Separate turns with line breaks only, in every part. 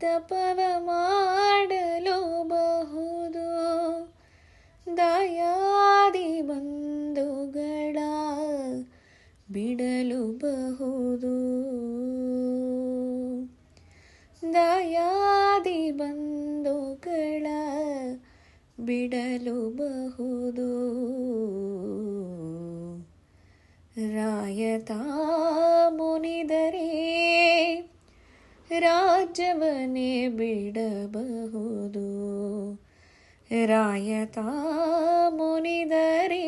ತಪವ ಮಾಡಲು ಬಹುದು. ದಯಾದಿ ಬಂಧುಗಳ ಬಿಡಲು ಬಹುದು. ದಯಾದಿ ಬಂಧುಗಳ ಬಿಡಲು ಬಹುದು. ರಾಯತ ಮುನಿದರೆ ರಾಜ್ಯವನ್ನೇ ಬಿಡಬಹುದು. ರಾಯತ ಮುನಿದರೆ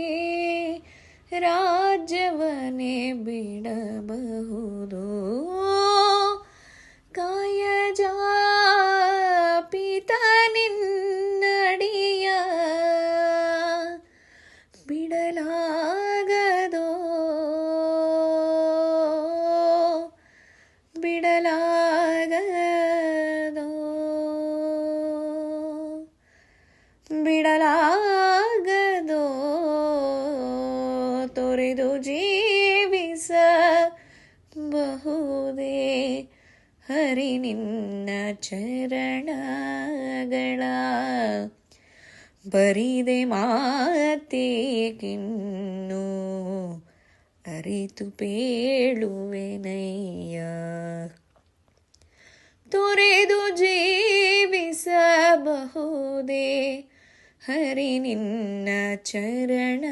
ರಾಜ್ಯವನ್ನೇ ಬಿಡಲಾಗದೋ? ತೊರೆದು ಜೀವಿಸ ಬಹುದೇ ಹರಿ ನಿನ್ನ ಚರಣಗಳ ಬರಿದೆ ಮಾತೇಕಿನ್ನು ಅರಿತು ಪೇಳುವೆನಯ್ಯ. ತೊರೆದು ಹರಿ ನಿನ್ನ ಚರಣಗಳ